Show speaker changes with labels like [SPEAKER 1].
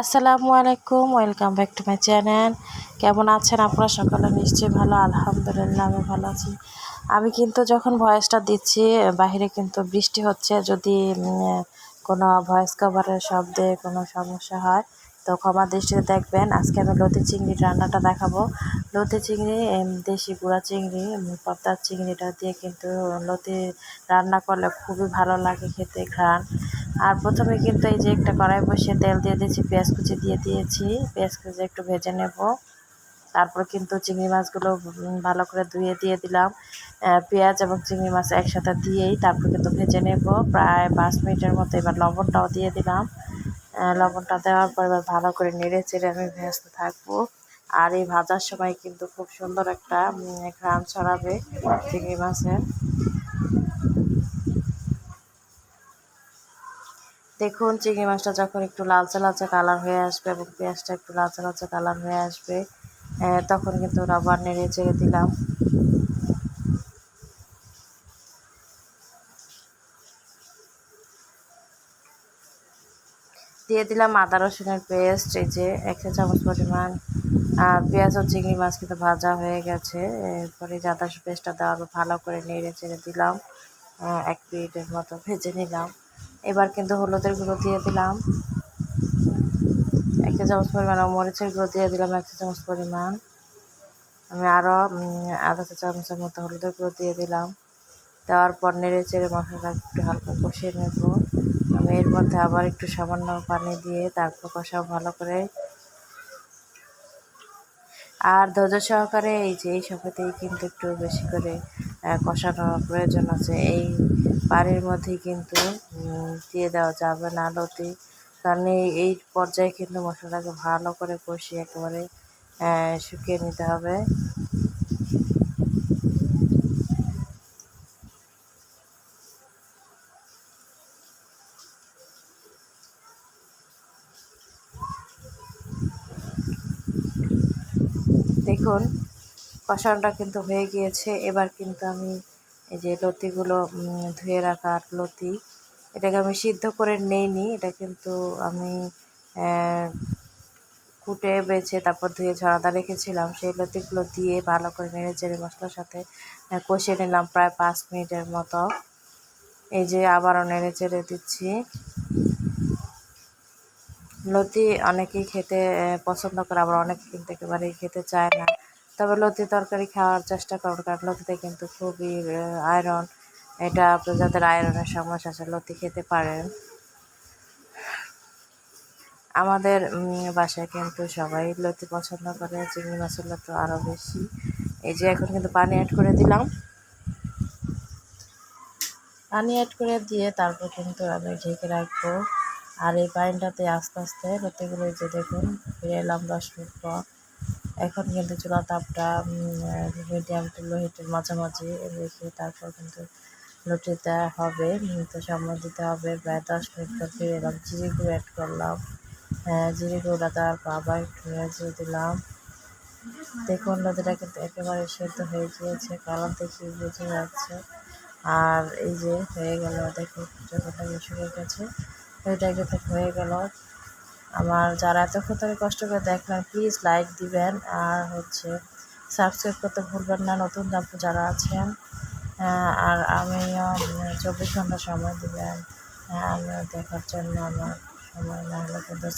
[SPEAKER 1] আসসালামু আলাইকুম, welcome back to my channel. কেমন আছেন আপনারা সকালে? নিশ্চয়ই ভালো, আলহামদুলিল্লাহ আমি ভালো আছি। আমি কিন্তু যখন ভয়েসটা দিচ্ছি, বাহিরে কিন্তু বৃষ্টি হচ্ছে, যদি কোনো ভয়েস কভারের শব্দে কোনো সমস্যা হয়, তো ক্ষমা দৃষ্টিতে দেখবেন। আজকে আমি লতি চিংড়ির রান্নাটা দেখাবো। লতি চিংড়ি দেশি গুঁড়া চিংড়ি পদ্মার চিংড়িটা দিয়ে কিন্তু লতি রান্না করলে খুবই ভালো লাগে খেতে, ঘ্রাণ। আর প্রথমে কিন্তু এই যে একটা কড়াই বসিয়ে তেল দিয়ে দিয়েছি, পেঁয়াজ কুচি দিয়ে দিয়েছি। পেঁয়াজ কুচি একটু ভেজে নেব। তারপর কিন্তু চিংড়ি মাছগুলো ভালো করে ধুয়ে দিয়ে দিলাম। পেঁয়াজ এবং চিংড়ি মাছ একসাথে দিয়েই তারপর কিন্তু ভেজে নেব। প্রায় পাঁচ মিনিটের মতো এবার লবণটাও দিয়ে দিলাম। লবণটা দেওয়ার পর এবার ভালো করে নেড়ে চেড়ে আমি ভেজতে থাকব। আর এই ভাজার সময় কিন্তু খুব সুন্দর একটা ঘ্রাণ ছড়াবে চিংড়ি মাছের। দেখুন, চিংড়ি মাছটা যখন একটু লালচে লালচে কালার হয়ে আসবে এবং পেঁয়াজটা একটু লালচে লালচে কালার হয়ে আসবে তখন কিন্তু রাবার নেড়ে চেড়ে দিলাম। দিয়ে দিলাম আদা রসুনের পেস্ট, এই যে এক চা চামচ পরিমাণ আর পেঁয়াজ ও চিংড়ি মাছ কিন্তু ভাজা হয়ে গেছে। এরপরে আদা পেস্টটা দেওয়ার ভালো করে নেড়ে চেড়ে দিলাম। এক মিনিটের মতো ভেজে নিলাম। এবার কিন্তু হলুদের গুঁড়ো দিয়ে দিলাম। এক চামচ পরিমাণ মরিচের গুঁড়ো দিয়ে দিলাম এক চামচ পরিমাণ। আমি আরও আধা চা চামচের মতো হলুদের গুঁড়ো দিয়ে দিলাম। দেওয়ার পর নেড়ে চেড়ে মশলাটা একটু হালকা কষিয়ে নেব। আমি এর মধ্যে আবার একটু সামান্য পানি দিয়ে তারপর কষাও ভালো করে। আর ধৈর্য সহকারে এই যে, এই সফেতেই কিন্তু একটু বেশি করে কষানোর প্রয়োজন আছে। এই পানির মধ্যেই কিন্তু দিয়ে দেওয়া যাবে না লতি। কারণ এই পর্যায়ে কিন্তু মশলাটাকে ভালো করে কষিয়ে একেবারে শুকিয়ে নিতে হবে। দেখুন কষানোটা কিন্তু হয়ে গিয়েছে। এবার কিন্তু আমি এই যে লতিগুলো ধুয়ে রাখা লতি, এটাকে আমি সিদ্ধ করে নেইনি। এটা কিন্তু আমি কুটে বেছে তারপর ধুয়ে ঝরাদা রেখেছিলাম। সেই লতিগুলো দিয়ে ভালো করে নেড়ে চেড়ে মশলার সাথে কষিয়ে নিলাম প্রায় পাঁচ মিনিটের মতো। এই যে আবারও নেড়ে চেড়ে দিচ্ছি। লতি অনেকেই খেতে পছন্দ করে, আবার অনেকে কিন্তু একেবারেই খেতে চায় না। তবে লতি তরকারি খাওয়ার চেষ্টা করুন কারণ লতিতে কিন্তু খুবই আয়রন এটা আপনার যাদের আয়রনের সমস্যা আছে, লতি খেতে পারেন। আমাদের বাসায় কিন্তু সবাই লতি পছন্দ করে, চিংড়ি মাছের লতি আরও বেশি। এই যে এখন কিন্তু পানি অ্যাড করে দিলাম। পানি অ্যাড করে দিয়ে তারপর কিন্তু আমি ঢেকে রাখব। আর এই পানিটাতে আস্তে আস্তে লতিগুলো যে দেখুন, ফিরে এলাম দশ মিনিট পর। এখন কিন্তু চুলা তাপটা মিডিয়াম টু লো হিটের মাঝামাঝি রেখে তারপর কিন্তু লুটি দেওয়া হবে তো সময় দিতে হবে, প্রায় দশ মিনিট পর ফিরে এলাম। জিরে গুঁড়ো অ্যাড করলাম। হ্যাঁ জিরে গুঁড়োটা তারপর আবার একটু নেড়ে দিলাম। দেখুন নদীটা কিন্তু একেবারে সেদ্ধ হয়ে গিয়েছে, কালার দেখে বুঝে যাচ্ছে। আর এই যে হয়ে গেল, দেখুন যখন শুকিয়ে গেছে। এটা কিন্তু হয়ে গেল আমার যারা এতক্ষণ ধরে কষ্ট করে দেখলেন প্লিজ লাইক দিবেন আর হচ্ছে সাবস্ক্রাইব করতে ভুলবেন না, নতুন যারা আছেন আর আমিও চব্বিশ ঘণ্টা সময় দিবেন আমিও দেখার জন্য আমার সময় না হলে কিন্তু